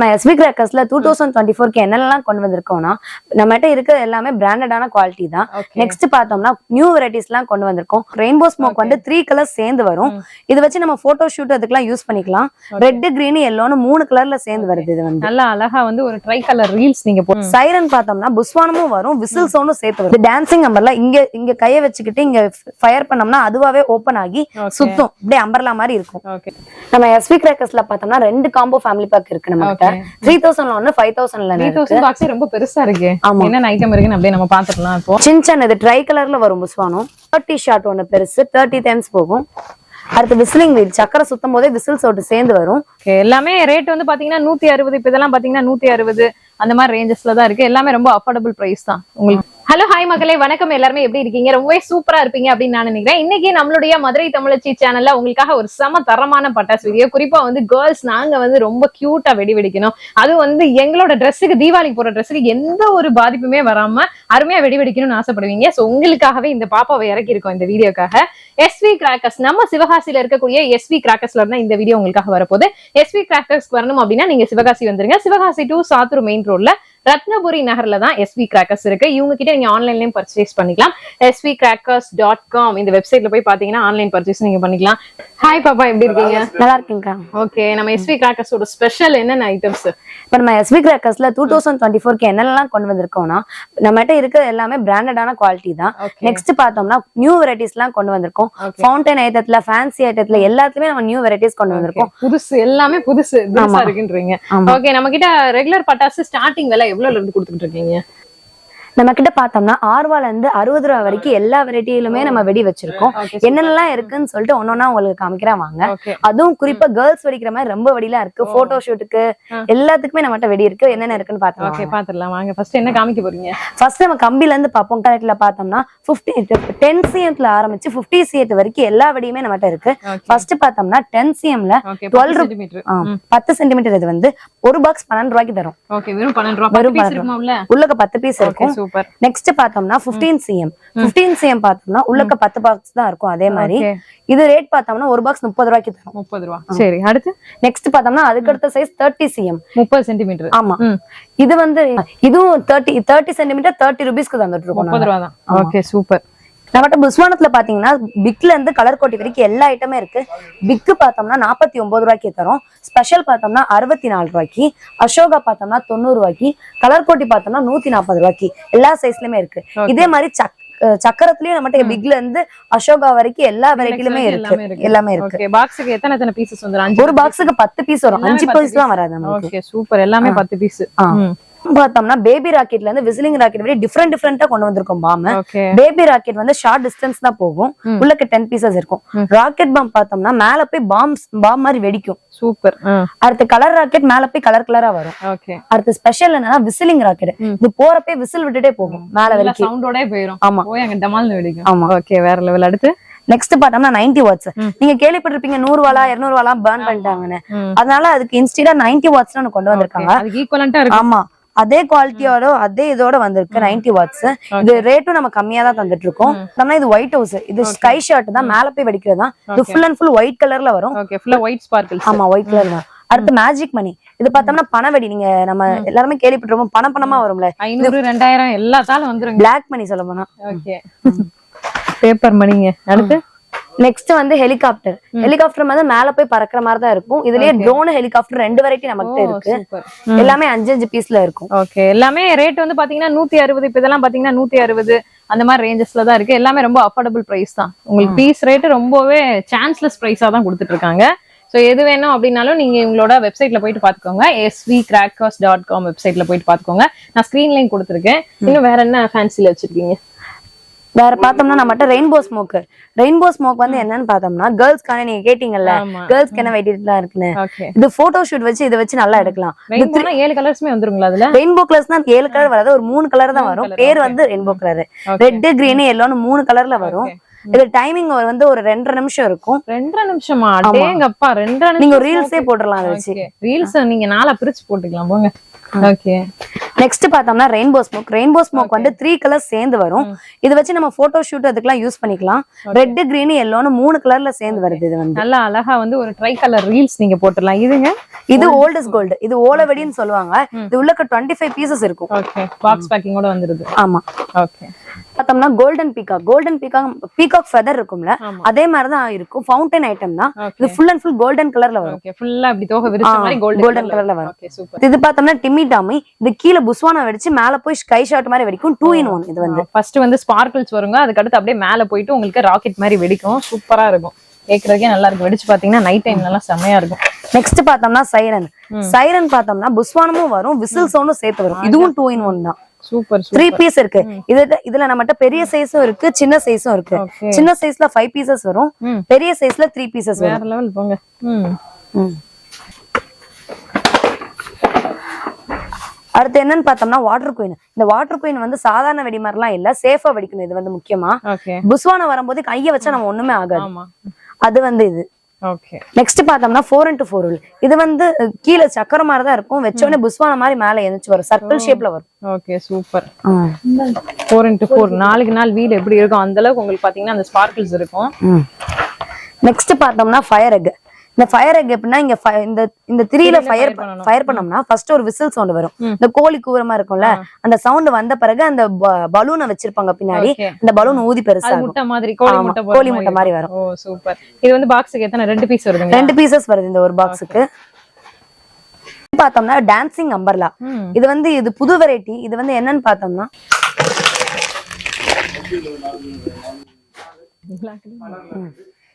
நம்ம எஸ்வி கிராக்கர்ஸ்ல two thousand twenty ஃபோர்க்கு என்னெல்லாம் கொண்டு வந்திருக்கோம்னா நம்மகிட்ட இருக்கிற எல்லாமே பிராண்டடான குவாலிட்டி தான். நெக்ஸ்ட் பார்த்தோம்னா நியூ வெரைட்டிஸ் எல்லாம் கொண்டு வந்திருக்கோம். ரெயின்போ ஸ்மோக் வந்து த்ரீ கலர்ஸ் சேர்ந்து வரும். இது வச்சு நம்ம போட்டோ ஷூட் அதுக்கெல்லாம் யூஸ் பண்ணிக்கலாம். ரெட் கிரீன் எல்லோன்னு மூணு கலர்ல சேர்ந்து வருது இது வந்து. நல்லா அழகா வந்து ஒரு ட்ரை கலர் ரீல்ஸ் நீங்க சைரன் பார்த்தோம்னா புஸ்வானமும் வரும் விசில் சவுண்டும் சேர்த்து வரும். டான்சிங் அம்பர்ல இங்க இங்க கைய வச்சுக்கிட்டு இங்க ஃபயர் பண்ணோம்னா அதுவாவே ஓபன் ஆகி. சுத்தும். அப்படியே அம்பர்லா மாதிரி இருக்கும். நம்ம எஸ்வி கிராக்கர்ஸ்ல பார்த்தோம்னா ரெண்டு காம்போ ஃபேமிலி பேக் இருக்கு நம்ம கிட்ட. த்ரீ தௌசண்ட்ல ஒன்னு ஃபைவ் தௌசண்ட்ல த்ரீ தௌசண்ட் பாக்ஸே ரொம்ப பெருசா இருக்கு. ஆமா. என்னென்ன ஐட்டம் இருக்குன்னு அப்படியே நம்ம பாத்துக்கலாம் இப்போ. சின்சன் இது ட்ரை கலர்ல வரும் புஸ்வானம் தேர்ட்டி ஷாட் ஒன்னு பெருசு தேர்ட்டி டைம்ஸ் போகும். அடுத்து விசிலிங் வீல் சக்கரை சுத்தும் போதே விசில் சவுட்டு சேர்ந்து வரும். எல்லாமே ரேட் வந்து பாத்தீங்கன்னா நூத்தி அறுபது இப்ப இதெல்லாம் பாத்தீங்கன்னா நூத்தி அறுபது அந்த மாதிரி ரேஞ்சஸ்ல தான் இருக்கு. எல்லாமே ரொம்ப அஃபோர்டபுள் பிரைஸ் தான். உங்களுக்கு ஹலோ ஹாய் மக்களே. வணக்கம் எல்லாருமே. எப்படி இருக்கீங்க? ரொம்பவே சூப்பரா இருப்பீங்க அப்படின்னு நான் நினைக்கிறேன். இன்னைக்கு நம்மளுடைய மதுரை தமிழச்சி சேனல்ல உங்களுக்காக ஒரு செம தரமான பட்டாசு வீடியோ குறிப்பா வந்து கேர்ள்ஸ் நாங்க வந்து ரொம்ப கியூட்டா வெடி வெடிக்கணும் அது வந்து எங்களோட ட்ரெஸ்ஸுக்கு தீபாவளிக்கு போற ட்ரெஸ்ஸுக்கு எந்த ஒரு பாதிப்புமே வராம அருமையா வெடி வெடிக்கணும்னு ஆசைப்படுவீங்க. ஸோ உங்களுக்காகவே இந்த பாப்பாவை இறக்கி இருக்கோம் இந்த வீடியோக்காக எஸ்வி கிராக்கர்ஸ் நம்ம சிவகாசியில இருக்கக்கூடிய எஸ்வி கிராக்கர்ஸ்ல இருந்தா இந்த வீடியோ உங்களுக்காக வரப்போது எஸ்வி கிராக்கர்ஸ் வரணும் அப்படின்னா நீங்க சிவகாசி வந்துருங்க. சிவகாசி டு சாத்தூர் மெயின் ரோட்ல ரத்னபுரி நகர்ல தான் எஸ்வி கிராக்கர்ஸ் இருக்கு. இவங்க கிட்ட நீங்க ஆன்லைன்லயும் பர்ச்சேஸ் பண்ணிக்கலாம். எஸ்வி கிராக்கர்ஸ் டாட் காம் இந்த வெப்சைட்ல போய் பாத்தீங்கன்னா ஆன்லைன் பர்ச்சேஸ் நீங்க பண்ணிக்கலாம். ஹாய் பாப்பா எப்படி இருக்கீங்க? நல்லா இருக்குங்கக்கா ஓகே நம்ம எஸ்வி கிராக்கர்ஸோட ஸ்பெஷல் என்னென்ன ஐட்டம்ஸ் இப்ப நம்ம எஸ்வி கிராக்கர்ஸ்ல டூ தௌசண்ட் டுவெண்ட்டி ஃபோர்க்கு என்னெல்லாம் கொண்டு வந்திருக்கோம்னா நம்மகிட்ட இருக்கிற எல்லாமே பிராண்டடான குவாலிட்டி தான். நெக்ஸ்ட் பார்த்தோம்னா நியூ வெரைட்டிஸ் எல்லாம் கொண்டு வந்திருக்கோம். ஃபவுண்டைன் ஐட்டத்துல ஃபேன்சி ஐட்டத்துல எல்லாத்துலயுமே நம்ம நியூ வெரைட்டிஸ் கொண்டு வந்திருக்கோம். புதுசு எல்லாமே புதுசு. இருக்குன்றீங்க. ஓகே நம்ம கிட்ட ரெகுலர் பட்டாசு ஸ்டார்டிங் விலை எவ்வளவுல இருந்து கொடுத்துட்டு இருக்கீங்க? நம்ம கிட்ட பார்த்தோம்னா ஆறுவால இருந்து அறுபது ரூபா வரைக்கும் எல்லா வெரைட்டிலுமே நம்ம வெடி வச்சிருக்கோம். என்னென்னலாம் இருக்குன்னு சொல்லிட்டு ஒன்னொன்னா உங்களுக்கு காமிக்கிறேன் வாங்க. ஓகே அதுவும் குறிப்பா கேர்ள்ஸ் வெடிக்கிற மாதிரி ரொம்ப வெடிலாம் இருக்கு. போட்டோ ஷூட்டுக்கு ஆ. எல்லாத்துக்குமே நம்மகிட்ட வெடி இருக்கு. என்னென்ன இருக்குன்னு ஓகே பார்த்தோம் பாத்துடலாம் வாங்க ஃபர்ஸ்ட் என்ன காமிக்க போறீங்க? ஃபர்ஸ்ட் நம்ம கம்பில இருந்து பார்ப்போம். கரெக்ட்ல பார்த்தோம்னா பிப்டி டென் சிஎம்ல ஆரம்பிச்சு பிப்டி சிஎத் வரைக்கும் எல்லா வெடியுமே நம்மகிட்ட இருக்கு. ஓகே ஃபர்ஸ்ட் பார்த்தோம்னா டென் சிஎம்ல ஓகே 12 சென்டிமீட்டர் பத்து சென்டிமீட்டர் இது வந்து ஒரு பாக்ஸ் பன்னெண்டு ரூபாய்க்கு தரும். ஓகே வெறும் பன்னெண்டு வெறும் பன்னெண்டு உள்ள உள்ளக்க பத்து பீஸ் ஓகே இருக்கும். சூப்பர் நெக்ஸ்ட் பார்த்தோம்னா 15 சிஎம் 15 சிஎம் பார்த்தோம்னா உள்ளக்க பத்து பாக்ஸ் தான் இருக்கும் அதே மாதிரி. இது ரேட் பார்த்தோம்னா ஒரு பாக்ஸ் முப்பது ரூபாய்க்கு தரும். முப்பது ரூபா. சரி அடுத்து? நெக்ஸ்ட் பார்த்தோம்னா அதுக்கடுத்த சைஸ் தேர்ட்டி சிஎம் முப்பது சென்டிமீட்டர் ஆமா. இது வந்து இதுவும் தேர்ட்டி தேர்ட்டி சென்டிமீட்டர் தேர்ட்டி ருபீஸ்க்கு தந்துட்டு இருக்கோம் முப்பது ரூபா தான். ஓகே சூப்பர் நம்மகிட்ட புஸ்வானத்துல பாத்தீங்கன்னா பிக்ல இருந்து கலர் கோட்டி வரைக்கும் எல்லா ஐட்டமே இருக்கு. பிக்கு பார்த்தோம்னா நாற்பத்தி ஒன்பது ரூபாய்க்கு தரும். ஸ்பெஷல் பார்த்தோம்னா அறுபத்தி நாலு ரூபாய்க்கு. அசோகா பார்த்தோம்னா தொண்ணூறு ரூபாய்க்கு. கலர் கோட்டி பார்த்தோம்னா நூத்தி நாற்பது ரூபாய்க்கு. எல்லா சைஸ்லயுமே இருக்கு. இதே மாதிரி சக் சக்கரத்துலயும் நம்மகிட்ட பிக்ல இருந்து அசோகா வரைக்கும் எல்லா வெரைட்டிலுமே இருக்கு. எல்லாமே இருக்கு. பாக்ஸுக்கு எத்தனை எத்தனை பீசஸ் வந்துரும்? அஞ்சு ஒரு பாக்ஸுக்கு பத்து பீஸ் வரும். அஞ்சு பீஸ் எல்லாம் வராது சூப்பர் எல்லாமே பத்து பீஸ். பார்த்தோம்னா பேபி ராக்கெட்ல இருந்து விசிலிங் ராக்கெட் வரை டிஃப்ரெண்ட் டிஃப்ரெண்டா கொண்டு வந்திருக்கோம் பாம பேபி ராக்கெட் வந்து ஷார்ட் டிஸ்டன்ஸ் தான் போகும். உள்ளக்க டென் பீசஸ் இருக்கும். ராக்கெட் பாம் பார்த்தோம்னா மேல போய் பாம்ஸ் பாம் மாதிரி வெடிக்கும். சூப்பர் அடுத்து கலர் ராக்கெட் மேல போய் கலர் கலரா வரும். அடுத்து ஸ்பெஷல் என்னன்னா விசிலிங் ராக்கெட். இது போறப்பே விசில் விட்டுட்டே போகும். மேல வரைக்கும் சவுண்டோட போயிரும். ஆமா. போய் அங்க டமால்னு வெடிக்கும். ஆமா. ஓகே வேற லெவல் அடுத்து? நெக்ஸ்ட் பார்த்தோம்னா 90 வாட்ஸ். நீங்க கேள்விப்பட்டிருப்பீங்க நூறு வாலா இருநூறு வாலா பேர்ன் பண்ணிட்டாங்கன்னு. அதனால அதுக்கு இன்ஸ்டீடா 90 வாட்ஸ் கொண்டு வந்திருக்காங்க. ஆமா. அதே குவாலிட்டியோட அதே இதோட வந்திருக்கு 90 வாட்ஸ் இது ரேட்டும் நம்ம கம்மியா தான் தந்துட்டு இருக்கோம் நம்ம இது ஒயிட் ஹவுஸ் இது ஸ்கை ஷர்ட் தான் மேல போய் வெடிக்கிறது? தான் இது ஃபுல் அண்ட் ஃபுல் ஒயிட் கலர்ல வரும். ஒயிட் ஆமா ஒயிட் கலர் தான். அடுத்து மேஜிக் மணி இது பார்த்தோம்னா பணவெடி. நீங்க நம்ம எல்லாருமே கேள்விப்பட்டிருப்போம். பண பணமா வரும்ல. ஐநூறு ரெண்டாயிரம் எல்லாத்தாலும் வந்துருங்க. பிளாக் மணி சொல்ல போனா. பேப்பர் மணிங்க அடுத்து? நெக்ஸ்ட் வந்து ஹெலிகாப்டர் ஹெலிகாப்டர் வந்து மேல போய் பறக்கிற மாதிரி தான் இருக்கும். இதுலயே ட்ரோன் ஹெலிகாப்டர் ரெண்டு வெரைட்டி நமக்கு இருக்கு. எல்லாமே அஞ்சு அஞ்சு பீஸ்ல இருக்கும். ஓகே எல்லாமே ரேட் வந்து பாத்தீங்கன்னா நூத்தி அறுபது இப்ப இதெல்லாம் பாத்தீங்கன்னா நூத்தி அறுபது அந்த மாதிரி ரேஞ்சஸ்ல தான் இருக்கு. எல்லாமே ரொம்ப அஃபோர்டபுள் பிரைஸ் தான். உங்களுக்கு பீஸ் ரேட் ரொம்பவே சான்ஸ்லெஸ் பிரைஸா தான் கொடுத்துட்டு இருக்காங்க ஸோ எது வேணும் அப்படின்னாலும் நீங்க உங்களோட வெப்சைட்ல போயிட்டு பாத்துக்கோங்க. எஸ்வி கிராக்கர்ஸ் டாட் காம் வெப்சைட்ல போயிட்டு பாத்துக்கோங்க. நான் ஸ்கிரீன்லையும் கொடுத்துருக்கேன். இன்னும் வேற என்ன ஃபேன்சில வச்சிருக்கீங்க? வேற பார்த்தோம்னா நம்மகிட்ட ரெயின்போ ஸ்மோக் ரெயின்போ ஸ்மோக் வந்து என்னன்னு பார்த்தோம்னா கேர்ள்ஸ்க்கான நீங்க கேட்டீங்கல்ல கேர்ள்ஸ்க்கு என்ன வெயிட்லாம் இருக்குன்னு. இது போட்டோ ஷூட் வச்சு இதை வச்சு நல்லா எடுக்கலாம். ஏழு கலர்ஸ்மே வந்துருங்களா அதுல? ரெயின்போ கலர்ஸ் தான் ஏழு கலர் வராது ஒரு மூணு கலர் தான் வரும். பேர். வந்து ரெயின்போ கலர். ரெட் கிரீன் எல்லோன்னு மூணு கலர்ல வரும். இது டைமிங் வந்து ஒரு ரெண்டரை நிமிஷம் இருக்கும். ரெண்டரை நிமிஷமா? அடேங்கப்பா ரெண்டரை நீங்க ரீல்ஸே போட்டுடலாம் அதை வச்சு. ரீல்ஸ் நீங்க நாளா பிரிச்சு போட்டுக்கலாம் போங்க. நெக்ஸ்ட் பார்த்தோம்னா ரெயின்போ ஸ்மோக் ரெயின்போ ஸ்மோக் வந்து த்ரீ கலர்ஸ் சேர்ந்து வரும். இது வச்சு நம்ம போட்டோ ஷூட் அதுக்கெல்லாம் யூஸ் பண்ணிக்கலாம். ரெட் கிரீன் எல்லோன்னு மூணு கலர்ல சேர்ந்து வருது இது வந்து. நல்லா அழகா வந்து ஒரு ட்ரை கலர் ரீல்ஸ் நீங்க போட்டுடலாம். இதுங்க? இது ஓல்ட் இஸ் கோல்டு இது ஓலவெடின்னு சொல்லுவாங்க. இது உள்ளக்க டுவெண்ட்டி ஃபைவ் பீசஸ் இருக்கும் பாக்ஸ் பேக்கிங்கோட வந்துருது. ஆமா. ஓகே பார்த்தோம்னா golden peacock golden peacock peacock feather இருக்கும்ல. அதே மாதிரி தான் இருக்கும். ஃபவுண்டன் ஐட்டம் தான். இது ஃபுல் அண்ட் ஃபுல் கோல்டன் கலர்ல வரும். ஃபுல்லா இப்படி தோகை விரிச்ச மாதிரி கோல்டன் colourல வரும். இது பார்த்தோம்னா டிம்மி டாமி இது கீழே புஸ்வானா வெடிச்சு மேல போய் ஸ்கை ஷாட் மாதிரி வெடிக்கும். டூ இன் ஒன் இது வந்து. ஃபர்ஸ்ட் வந்து ஸ்பார்க்கிள்ஸ் வருங்க. அதுக்கு அடுத்து அப்படியே மேல போயிட்டு உங்களுக்கு ராக்கெட் மாதிரி வெடிக்கும். சூப்பரா இருக்கும். கேக்குறதுக்கே நல்லா இருக்கும். வெடிச்சு பாத்தீங்கன்னா நைட் டைம்ல எல்லாம் செமையா இருக்கும். நெக்ஸ்ட் பார்த்தோம்னா சைரன் சைரன் பார்த்தோம்னா புஸ்வானமும் வரும். விசில் சவுண்டும் சேர்த்து வரும். இதுவும் டூ இன் ஒன் தான். சூப்பர் த்ரீ பீஸ் இருக்கு. இது இதுல நம்மகிட்ட பெரிய சைஸும் இருக்கு சின்ன சைஸும் இருக்கு. சின்ன சைஸ்ல ஃபைவ் பீசஸ் வரும். பெரிய சைஸ்ல த்ரீ பீசஸ் வரும். வேற லெவல் போங்க ம் ம். அடுத்து என்னன்னு பார்த்தோம்னா வாட்டர் குயின் இந்த வாட்டர் குயின் வந்து சாதாரண வெடி மாதிரிலாம் இல்ல சேஃபா வெடிக்கணும். இது வந்து முக்கியமா. புஸ்வான வரும்போது கைய வச்சா நம்ம ஒண்ணுமே ஆகாது. அது வந்து இது. ஓகே நெக்ஸ்ட் பார்த்தோம்னா ஃபோர் இன்டு ஃபோர் இது வந்து கீழே சக்கர மாதிரி தான் இருக்கும் வச்சோடனே புஸ்வான மாதிரி மேல எழுந்துச்சு வரும். சர்க்கிள் ஷேப்ல வரும். Okay super four into four நாளுக்கு நாள் வீடு எப்படி இருக்கும்? அந்த அளவுக்கு உங்களுக்கு பாத்தீங்கன்னா அந்த ஸ்பார்க்கிள்ஸ் இருக்கும். நெக்ஸ்ட் பார்த்தோம்னா ஃபயர் எக் இந்த ஃபயர் எக் எப்படின்னா இங்க இந்த இந்த திரியில ஃபயர். ஃபயர் பண்ணோம்னா ஃபர்ஸ்ட் ஒரு விசில் சவுண்ட் வரும். இந்த கோழி கூவரமா இருக்கும்ல அந்த சவுண்ட் வந்த பிறகு அந்த பலூனை வச்சிருப்பாங்க பின்னாடி அந்த பலூன் ஊதி பெருசாகும். முட்டை மாதிரி கோழி முட்டை மாதிரி வரும். சூப்பர் இது வந்து பாக்ஸுக்கு எத்தனை ரெண்டு பீஸ் வருதுங்க ரெண்டு பீசஸ் வருது இந்த ஒரு பாக்ஸுக்கு பார்த்தோம்னா டான்சிங் அம்பர்லா இது வந்து இது புது வெரைட்டி இது வந்து என்னன்னு பார்த்தோம்னா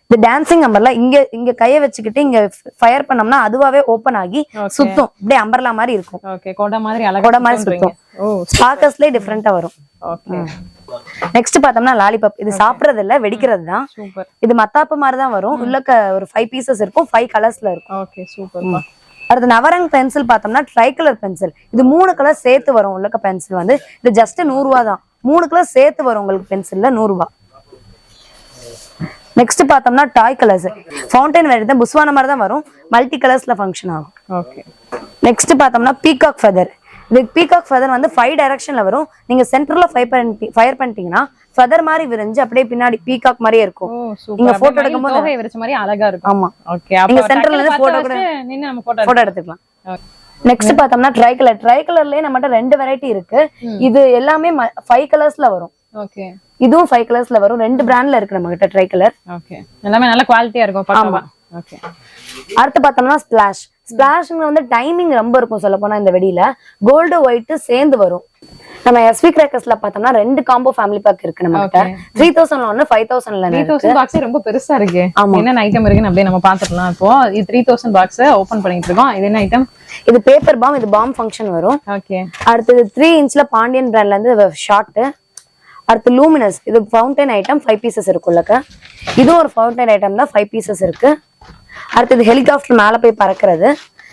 இது டான்சிங் அம்பர்லா இங்க இங்க கைய வச்சுக்கிட்டு இங்க ஃபயர் பண்ணோம்னா அதுவாவே ஓபன் ஆகி. சுத்தும். அப்படியே அம்பர்லா மாதிரி இருக்கும். ஓகே கொடை மாதிரி அழகா கொடை மாதிரி ஸ்பார்க்கர்ஸ்லயே டிஃப்ரெண்டா வரும். ஓகே நெக்ஸ்ட் பார்த்தோம்னா லாலிபாப் இது சாப்பிடுறது இல்ல வெடிக்கிறது தான் இது மத்தாப்பு மாதிரி தான் வரும் உள்ளக்க ஒரு ஃபைவ் பீசஸ் இருக்கும் ஃபைவ் கலர்ஸ்ல இருக்கும். ஓகே சூப்பர் அடுத்து நவரங் பென்சில் பார்த்தோம்னா ட்ரை கலர் பென்சில் இது மூணு கலர் சேர்த்து வரும் உள்ளக்க பென்சில் வந்து. இது ஜஸ்ட் நூறு ரூபா தான் மூணு கலர் சேர்த்து வரும் உங்களுக்கு பென்சில்ல நூறு ரூபா. நெக்ஸ்ட் பார்த்தோம்னா டாய் கலர்ஸ் ஃபவுண்டைன் வேறு தான் புஸ்வான மாதிரி தான் வரும். மல்டி கலர்ஸ்ல ஃபங்க்ஷன் ஆகும். ஓகே நெக்ஸ்ட் பார்த்தோம்னா பீகாக் ஃபெதர் இது பீகாக் ஃபெதர் வந்து ஃபைவ் டைரக்ஷன்ல வரும். நீங்க சென்டர்ல ஃபைர் பண்ணி ஃபயர் பண்ணிட்டீங்கன்னா ஃபெதர் மாதிரி விரிஞ்சு அப்படியே பின்னாடி பீகாக் மாதிரியே இருக்கும். நீங்க photo எடுக்கும்போது- தோகை விரிச்ச மாதிரி அழகா இருக்கும். ஆமா. ஓகே நீங்க centerல இருந்து photo கூட- நின்னு நம்ம போட்டோ போட்டோ எடுத்துக்கலாம். நெக்ஸ்ட் பார்த்தோம்னா ட்ரை கலர் ட்ரை கலர்லயே நம்மகிட்ட ரெண்டு வெரைட்டி இருக்கு. இது எல்லாமே ஃபைவ் கலர்ஸ்ல வரும். இதுவும் ஃபைவ் கலர்ஸ்ல வரும். ரெண்டு பிராண்ட்ல இருக்கு நம்ம கிட்ட ட்ரை கலர் ஓகே எல்லாமே நல்ல குவாலிட்டியா இருக்கும் பக்காவா? ஓகே அடுத்து பார்த்தோம்னா ஸ்பிளாஷ் ஸ்பிளாஷ்ங்க வந்து டைமிங் ரொம்ப இருக்கும் சொல்ல போனா இந்த வெடியில. கோல்டு ஒயிட் சேர்ந்து வரும். நம்ம எஸ்வி கிராக்கர்ஸ்ல பார்த்தோம்னா ரெண்டு காம்போ ஃபேமிலி பேக் இருக்கு நம்ம கிட்ட. த்ரீ தௌசண்ட்ல ஒன்னு ஃபைவ் தௌசண்ட்ல த்ரீ தௌசண்ட் பாக்ஸ் ரொம்ப பெருசா இருக்கு. ஆமா. என்னென்ன ஐட்டம் இருக்குன்னு அப்படியே நம்ம பாத்துக்கலாம் இப்போ இது த்ரீ தௌசண்ட் பாக்ஸ் ஓபன் பண்ணிட்டு இருக்கோம். இது என்ன ஐட்டம் இது பேப்பர் பாம் இது பாம் ஃபங்க்ஷன் வரும். ஓகே அடுத்தது த்ரீ இன்ச்ல பாண்டியன் பிராண்ட்ல இருந்து ஷார்ட் அடுத்து லூமினஸ் இது ஃபவுண்டைன் ஐட்டம் ஃபைவ் பீசஸ் இருக்குல்லக்க இதுவும் ஒரு ஃபவுண்டைன் ஐட்டம் தான் ஃபைவ் பீசஸ் இருக்கு. அடுத்தது ஹெலிகாப்டர் மேலே போய் பறக்கிறது.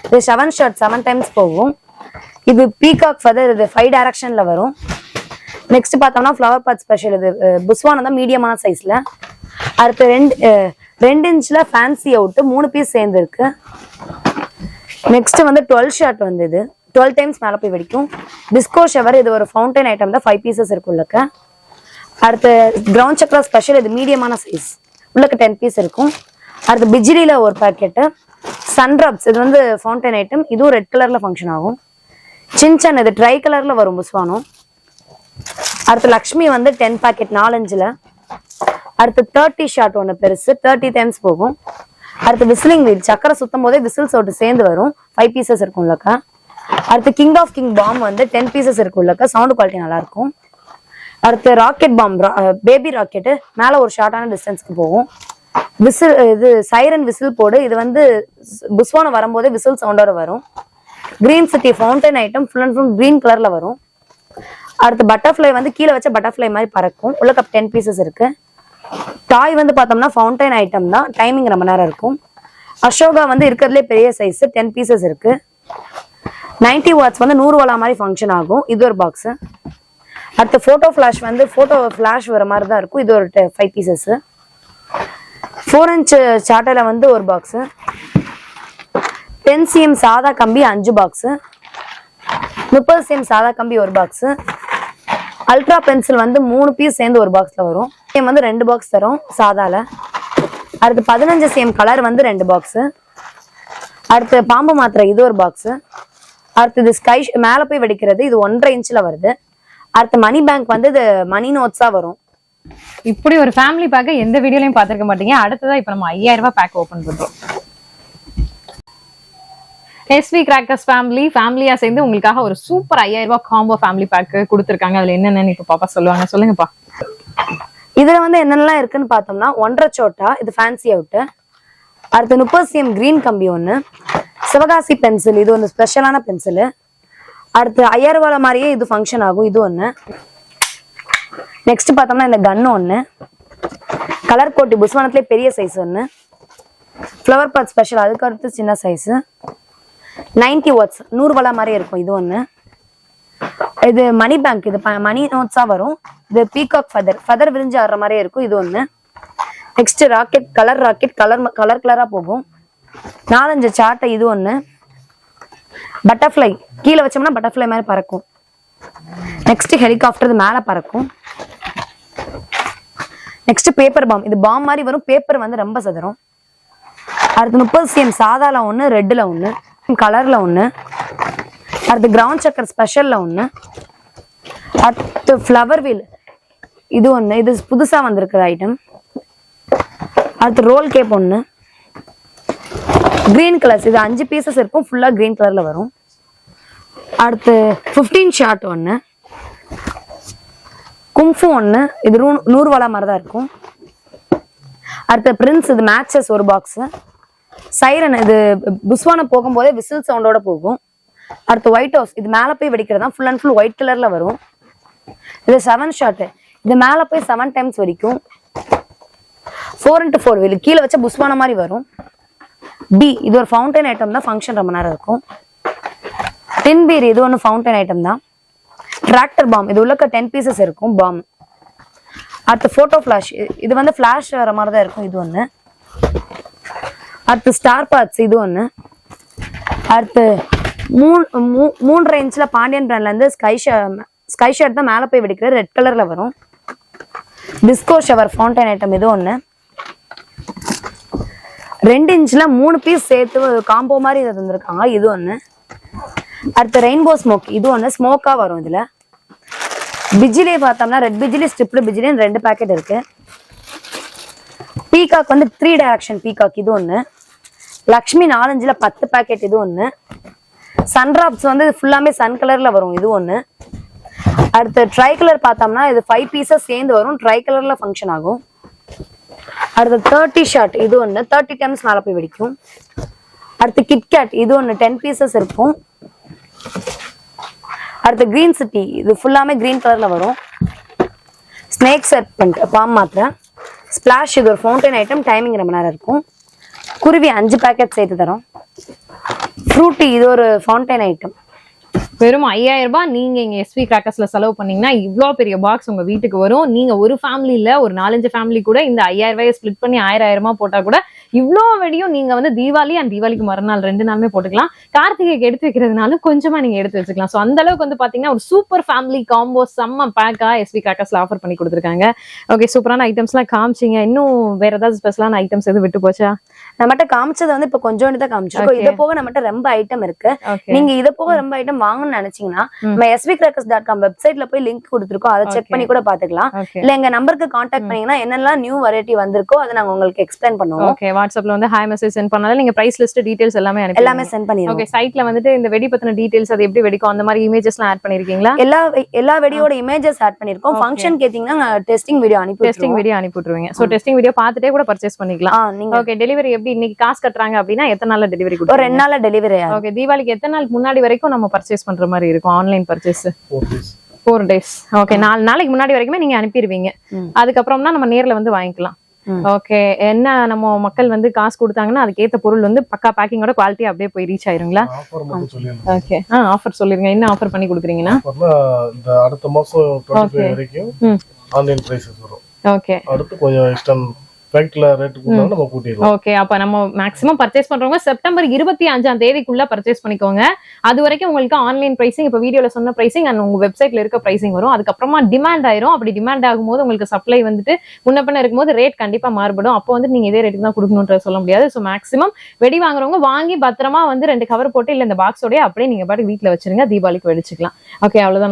இது செவன் ஷார்ட் செவன் டைம்ஸ் போகும். இது பீகாக் ஃபெதர் இது ஃபைவ் டைரக்ஷன்ல வரும். நெக்ஸ்ட் பார்த்தோம்னா ஃப்ளவர் பாட் ஸ்பெஷல் இது புஸ்வானம் தான் மீடியமான சைஸ்ல அடுத்து ரெண்டு ரெண்டு இன்ச்ல ஃபேன்சி அவுட்டு மூணு பீஸ் சேர்ந்துருக்கு நெக்ஸ்ட் வந்து டுவெல் ஷார்ட் வந்து இது டுவெல் டைம்ஸ் மேலே போய் வெடிக்கும். டிஸ்கோ ஷவர் இது ஒரு ஃபவுண்டைன் ஐட்டம் தான் ஃபைவ் பீசஸ் இருக்கு உள்ளக்க அடுத்து கிரவுண்ட் சக்கரா ஸ்பெஷல் இது மீடியமான சைஸ் உள்ளக்க டென் பீஸ் இருக்கும். அடுத்து பிஜ்லியில் ஒரு பேக்கெட்டு சன்ரப்ஸ் இது வந்து ஃபவுண்டைன் ஐட்டம் இதுவும் ரெட் கலரில் ஃபங்க்ஷன் ஆகும். சின்சன் இது ட்ரை கலரில் வரும் புஸ்வானம். அடுத்து லக்ஷ்மி வந்து டென் பேக்கெட் நாலஞ்சில். அடுத்து தேர்ட்டி ஷார்ட் ஒன்று பெருசு தேர்ட்டி டைம்ஸ் போகும். அடுத்து விசிலிங் வீல் சக்கரை சுத்தும் போதே விசில் சவுட்டு சேர்ந்து வரும். ஃபைவ் பீசஸ் இருக்கும் உள்ளக்கா. அடுத்து கிங் ஆஃப் கிங் பாம் வந்து டென் பீசஸ் இருக்கும் உள்ளக்கா. சவுண்ட் குவாலிட்டி நல்லாயிருக்கும் அடுத்து ராக்கெட் பாம் பேபி ராக்கெட்டு. மேலே ஒரு ஷார்ட்டான டிஸ்டன்ஸ்க்கு போகும். விசில் இது சைரன் விசில் போடு. இது வந்து புஸ்வான வரும்போதே விசில் சவுண்டோட வரும். Green city fountain item full and full green கலர்ல வரும். அடுத்து பட்டர்ஃப்ளை வந்து கீழே வச்ச பட்டர்ஃப்ளை மாதிரி பறக்கும். உள்ள கப் டென் பீசஸ் இருக்கு. டாய் வந்து பார்த்தோம்னா ஃபவுண்டைன் ஐட்டம் தான். டைமிங் ரொம்ப நேரம் இருக்கும். அசோகா வந்து இருக்கிறதுலே பெரிய சைஸ் டென் பீசஸ் இருக்கு. 90 வாட்ஸ் வந்து நூறு வாலா மாதிரி ஃபங்க்ஷன் ஆகும். இது ஒரு பாக்ஸ் அடுத்து ஃபோட்டோ ஃப்ளாஷ் வந்து ஃபோட்டோ ஃப்ளாஷ் வர மாதிரி தான் இருக்கும். இது ஒரு ஃபைவ் பீசஸ் ஃபோர் இன்ச்சு சாட்டையில் வந்து ஒரு பாக்ஸு டென் சிஎம் சாதா கம்பி அஞ்சு பாக்ஸு முப்பது சிஎம் சாதா கம்பி ஒரு பாக்ஸு அல்ட்ரா பென்சில் வந்து மூணு பீஸ் சேர்ந்து ஒரு பாக்ஸில் வரும். சேம் வந்து ரெண்டு பாக்ஸ் தரும் சாதாவில் அடுத்து பதினஞ்சு சேம் கலர் வந்து ரெண்டு பாக்ஸு அடுத்து பாம்பு மாத்திரை இது ஒரு பாக்ஸு அடுத்தது ஸ்கை மேலே போய் வெடிக்கிறது இது ஒன்றரை இன்ச்சில் வருது. அடுத்து மணி பேங்க் வந்து இது மணி நோட்ஸா வரும். இப்படி ஒரு ஃபேமிலி பேக்கை எந்த வீடியோலயும் பார்த்திருக்க மாட்டீங்க. அடுத்ததா இப்ப நம்ம ஐயாயிரம் ரூபாய் பேக் ஓபன் பண்றோம். எஸ்வி கிராக்கர்ஸ் ஃபேமிலி ஃபேமிலியா சேர்ந்து உங்களுக்காக ஒரு சூப்பர் ஐயாயிரம் ரூபாய் காம்போ ஃபேமிலி பேக் கொடுத்துருக்காங்க. அதுல என்னென்னு இப்ப பாப்பா சொல்லுவாங்க. சொல்லுங்கப்பா. இதுல வந்து என்னென்னலாம் இருக்குன்னு பார்த்தோம்னா ஒன்றரை சோட்டா இது ஃபேன்சி அவுட்டு அடுத்து முப்பது சிஎம் கிரீன் கம்பி ஒன்று சிவகாசி பென்சில் இது ஒன்று ஸ்பெஷலான பென்சில் அடுத்து ஐயாயிரம் ரூபாய் மாதிரியே இது ஃபங்க்ஷன் ஆகும். இது ஒன்று நெக்ஸ்ட் பார்த்தோம்னா இந்த கன்னு ஒன்று கலர் கோட்டி புஸ்வானத்துலேயே பெரிய சைஸ் ஒன்று ஃப்ளவர் பாட் ஸ்பெஷல் அதுக்கு அடுத்து சின்ன சைஸு நைன்டி வாட்ஸ் நூறு வலை மாதிரி இருக்கும். இது ஒன்று இது மணி பேங்க் இது ப- மணி நோட்ஸாக வரும். இது பீகாக் ஃபெதர் ஃபெதர் விரிஞ்சு ஆடுற மாதிரியே இருக்கும். இது ஒன்று next rocket colour rocket colour colour கலராக போகும். நாலஞ்சு சார்ட்டை இது ஒன்று பட்டர்ஃப்ளை கீழே வச்சோம்னா பட்டர்ஃப்ளை மாதிரி பறக்கும். நெக்ஸ்ட் ஹெலிகாப்டர் இது பறக்கும். நெக்ஸ்ட் பேப்பர் பாம் இது பாம் மாதிரி வரும். பேப்பர் வந்து ரொம்ப சதுரம். அடுத்து முப்பது சிஎம் சாதால ஒன்று ரெட்டில் ஒன்று கலர்ல ஒன்று அடுத்து கிரவுண்ட் சக்கர் ஸ்பெஷல்ல ஒன்று அடுத்து ஃப்ளவர் வீல் இது ஒன்று இது புதுசாக வந்திருக்கிற ஐட்டம் அடுத்து ரோல் கேப் ஒன்று கிரீன் கலர்ஸ் இது அஞ்சு பீசஸ் இருக்கும். ஃபுல்லாக கிரீன் கலரில் வரும். அடுத்து ஃபிஃப்டீன் ஷார்ட் ஒன்று கும்ஃபு ஒன்று இது ரூ நூறுவாலா மாதிரி தான் இருக்கும். அடுத்து பிரின்ஸ் இது மேட்சஸ் ஒரு பாக்ஸு சைரன் இது புஸ்வானை போகும்போதே விசில் சவுண்டோட போகும். அடுத்து ஒயிட் ஹவுஸ் இது மேலே போய் வெடிக்கிறது தான் ஃபுல் அண்ட் ஃபுல் ஒயிட் கலரில் வரும். இது செவன் ஷார்ட்டு இது மேலே போய் செவன் டைம்ஸ் வரைக்கும் ஃபோர் இன்ட்டு ஃபோர் வீல் கீழே வச்சா புஸ்வான மாதிரி வரும். பி இது ஒரு ஃபவுண்டன் ஐட்டம் தான் ஃபங்க்ஷன் ரொம்ப நேரம் இருக்கும். டின் பீர் இது ஒன்று ஃபவுண்டன் ஐட்டம் தான். டிராக்டர் பாம் இது உள்ளக்க டென் பீசஸ் இருக்கும் பாம் அடுத்து ஃபோட்டோ ஃப்ளாஷ் இது வந்து ஃப்ளாஷ் வர மாதிரி தான் இருக்கும் இது ஒன்று அடுத்து ஸ்டார் பார்ட்ஸ் இது ஒன்று அடுத்து மூணு மூ- மூன்றரை இன்ச்சில் பாண்டியன் பிராண்ட்லேருந்து ஸ்கை ஷ ஸ்கை ஷர்ட் தான் மேலே போய் வெடிக்கிற ரெட் கலரில் வரும். டிஸ்கோ ஷவர் ஃபவுண்டைன் ஐட்டம் இது ஒன்று ரெண்டு இன்ச்சில் மூணு பீஸ் சேர்த்து காம்போ மாதிரி இது தந்திருக்காங்க. இது ஒன்று அடுத்து ரெயின்போ ஸ்மோக் இது ஒன்று ஸ்மோக்காக வரும் இதில். பிஜிலே பார்த்தோம்னா ரெட் பிஜிலி ஸ்ட்ரிப்டு பிஜிலின்னு ரெண்டு பேக்கெட் இருக்கு. பீகாக் வந்து த்ரீ டைரக்ஷன் பீகாக் இது ஒன்று லக்ஷ்மி நாலஞ்சுல பத்து பேக்கெட் இது ஒன்று சன்ட்ராப்ஸ் வந்து ஃபுல்லாமே சன் கலர்ல வரும். இது ஒன்று அடுத்து ட்ரை கலர் பார்த்தோம்னா இது ஃபைவ் பீஸஸ் சேர்ந்து வரும். ட்ரை கலர்ல ஃபங்க்ஷன் ஆகும். அடுத்து தேர்ட்டி ஷார்ட் இது ஒன்று தேர்ட்டி டைம்ஸ் மேலே போய் வெடிக்கும். அடுத்து கிட்கேட் இது ஒன்று டென் பீசஸ் இருக்கும். அடுத்து கிரீன் சிட்டி இது ஃபுல்லாமே கிரீன் கலரில் வரும். ஸ்னேக் செர்பெண்ட் பாம் மாத்திரை. ஸ்பிளாஷ் இது ஒரு ஃபவுண்டைன் ஐட்டம் டைமிங் ரொம்ப நேரம் இருக்கும். குருவி அஞ்சு பேக்கெட் சேர்த்து தரோம். ஃப்ரூட்டி இது ஒரு ஃபவுண்டைன் ஐட்டம் வெறும் ஐயாயிரம் ரூபாய் நீங்க இங்க எஸ்வி கிராக்கர்ஸ்ல செலவு பண்ணீங்கன்னா இவ்ளோ பெரிய பாக்ஸ் உங்க வீட்டுக்கு வரும். நீங்க ஒரு ஃபேமிலி இல்ல ஒரு நாலஞ்சு ஃபேமிலி கூட இந்த ஐயாயிரம் ரூபாயை ஸ்பிளிட் பண்ணி ஆயிரம் ஆயிரமா போட்டா கூட இவ்ளோ வெடியும் நீங்க வந்து தீபாவளி அண்ட் தீபாவளிக்கு மறுநாள் ரெண்டு நாளுமே போட்டுக்கலாம். கார்த்திகைக்கு எடுத்து வைக்கிறதுனால கொஞ்சமா நீங்க எடுத்து வச்சுக்கலாம். சோ அந்த அளவுக்கு வந்து பாத்தீங்கன்னா ஒரு சூப்பர் ஃபேமிலி காம்போ செம்ம பேக்கா எஸ்வி கிராக்கர்ஸ்ல ஆஃபர் பண்ணி கொடுத்துருக்காங்க. ஓகே சூப்பரான ஐட்டம்ஸ் எல்லாம் காமிச்சிங்க. இன்னும் வேற ஏதாவது ஸ்பெஷலான ஐட்டம்ஸ் எதுவும் விட்டு போச்சா? நம்மகிட்ட காமிச்சது வந்து இப்ப கொஞ்சோண்டு தான் காமிச்சிருக்கோம். இதை போக நம்மகிட்ட ரொம்ப ஐட்டம் இருக்கு. நீங்க இதை போக ரொம்ப ஐட்டம் நினைச்சீங்கன்னா நம்ம எஸ்வி கிராக்கர்ஸ் டாட் காம் வெப்சைட்ல போய் லிங்க் கொடுத்துருக்கோம். அதை செக். பண்ணி கூட பாத்துக்கலாம் இல்ல எங்க நம்பருக்கு காண்டாக்ட் பண்ணீங்கன்னா என்னெல்லாம் நியூ வெரைட்டி வந்திருக்கோ அதை நாங்க உங்களுக்கு எக்ஸ்பிளைன் பண்ணுவோம். ஓகே வாட்ஸ்அப்ல வந்து ஹாய் மெசேஜ் சென்ட் பண்ணாலும் நீங்க பிரைஸ் லிஸ்ட் டீடைல்ஸ் எல்லாமே அனுப்பி எல்லாமே சென்ட் பண்ணிடுவோம். ஓகே சைட்ல வந்துட்டு இந்த வெடி பத்தின டீடைல்ஸ் அது எப்படி வெடிக்கும் அந்த மாதிரி இமேஜஸ்லாம் ஆட் பண்ணிருக்கீங்களா? எல்லா எல்லா வெடியோட இமேஜஸ் ஆட் பண்ணிருக்கோம். ஃபங்க்ஷன் கேட்டீங்கன்னா டெஸ்டிங் வீடியோ அனுப்பி டெஸ்டிங். வீடியோ அனுப்பி விட்டுருவீங்க. சோ டெஸ்டிங் வீடியோ பார்த்துட்டே கூட பர்ச்சேஸ் பண்ணிக்கலாம். நீங்க ஓகே டெலிவரி எப்படி இன்னைக்கு காசு கட்டுறாங்க அப்படின்னா எத்தனை நாள்ல டெலிவரி ஒரு ரெண்டு நாள்ல டெலிவரி ஓகே தீபாவளிக்கு எத்தனை நாள் முன்னாடி வரைக்கும் நம்ம பர்ச்சேஸ் பண்ற மாதிரி இருக்கும் online purchase four days okay நாலு நாளைக்கு முன்னாடி வரைக்குமே நீங்க அனுப்பிடுவீங்க ம். அதுக்கப்புறம் தான் நம்ம நேர்ல வந்து வாங்கிக்கலாம். ஓகே என்ன நம்ம மக்கள் வந்து காசு கொடுத்தாங்கன்னா அதுக்கேத்த பொருள் வந்து பக்கா பேக்கிங்கோட குவாலிட்டி அப்படியே போய் ரீச் ஆயிருங்களா? ஆஃபர் மட்டும் சொல்லிடலாம். ஓகே ஆ ஆஃபர் சொல்லிருங்க. என்ன ஆஃபர் பண்ணி கொடுக்குறீங்கன்னா? இந்த அடுத்த மாசம் வரைக்கும். ஆன்லைன் ப்ரைஸஸ் வரும். ஓகே அடுத்து கொஞ்சம் எக்ஸ்டன் ஃபேக்டரியில ரேட் கூட நம்ம கூட்டிடலாம் ஓகே அப்ப நம்ம மேக்ஸிமம் பர்ச்சேஸ் பண்றவங்க செப்டம்பர் இருபத்தி அஞ்சாம் தேதிக்குள்ள பர்ச்சேஸ் பண்ணிக்கோங்க. அது வரைக்கும் உங்களுக்கு ஆன்லைன் பிரைசிங் இப்ப வீடியோல சொன்ன பிரைசிங் அண்ட் உங்க வெப்சைட்ல இருக்க பிரைசிங் வரும். அதுக்கப்புறமா டிமாண்ட் ஆயிரும். அப்படி டிமாண்ட் ஆகும்போது உங்களுக்கு சப்ளை வந்துட்டு முன்ன பின்ன இருக்கும்போது ரேட் கண்டிப்பா மாறுபடும். அப்போ வந்து நீங்க இதே ரேட்டுக்கு தான் கொடுக்கணும்ன்றது சொல்ல முடியாது. ஸோ மேக்ஸிமம் வெடி வாங்குறவங்க வாங்கி பத்திரமா வந்து ரெண்டு கவர் போட்டு இல்ல இந்த பாக்ஸோடய அப்படியே நீங்க பாட்டு வீட்ல வச்சிருங்க. தீபாவளிக்கு வெடிச்சுக்கலாம். ஓகே அவ்வளவுதான்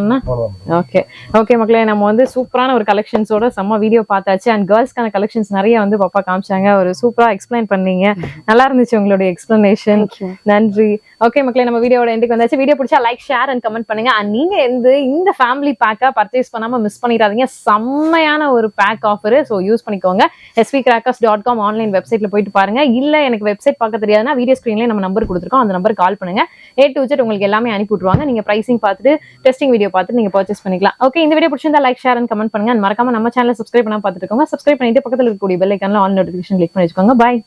ஓகே ஓகே மக்களே நம்ம வந்து சூப்பரான ஒரு கலெக்ஷன்ஸோட செம்ம வீடியோ பார்த்தாச்சு. அண்ட் கேர்ள்ஸ்க்கான கலெக்ஷன்ஸ் நிறைய வந்து பாப்பா காமிச்சாங்க. ஒரு சூப்பரா எக்ஸ்பிளைன் பண்ணீங்க. நல்லா இருந்துச்சு உங்களுடைய எக்ஸ்பிளனேஷன் நன்றி. ஓகே மக்களே நம்ம வீடியோட எண்டுக்கு வந்தாச்சு. வீடியோ பிடிச்சா லைக் ஷேர் அண்ட் கமெண்ட் பண்ணுங்க. அண்ட் நீங்க எந்த இந்த ஃபேமிலி பேக்கா பர்ச்சேஸ் பண்ணாம மிஸ் பண்ணிடாதீங்க. செம்மையான ஒரு பேக் ஆஃபர் ஸோ யூஸ் பண்ணிக்கோங்க. S V crackers dot com online வெப்சைட்ல போயிட்டு பாருங்க. இல்ல எனக்கு வெப்சைட் பார்க்க தெரியாதுன்னா வீடியோ ஸ்க்ரீன்லேயே நம்ம நம்பர் கொடுத்துருக்கோம். அந்த நம்பர் கால் பண்ணுங்க. ஏ டு ஜெட் உங்களுக்கு எல்லாமே அனுப்பி விட்ருவாங்க நீங்க பிரைசிங் பார்த்துட்டு டெஸ்டிங் வீடியோ பார்த்துட்டு நீங்க பர்ச்சேஸ் பண்ணிக்கலாம். ஓகே இந்த வீடியோ பிடிச்சிருந்தா லைக் ஷேர் அண்ட் கமெண்ட் பண்ணுங்க. மறக்காம நம்ம சேனல் சப்ஸ்கிரைப் பண்ணா பார்த்துட்டு சப்ஸ்கிரைப் பண்ணிட்டு பக்கத்துல இருக்கக்கூடிய பெல் ஐக்கான்ல ஆல் நோட்டிஃபிகேஷன் கிளிக் பண்ணி வச்சுக்கோங்க பாய்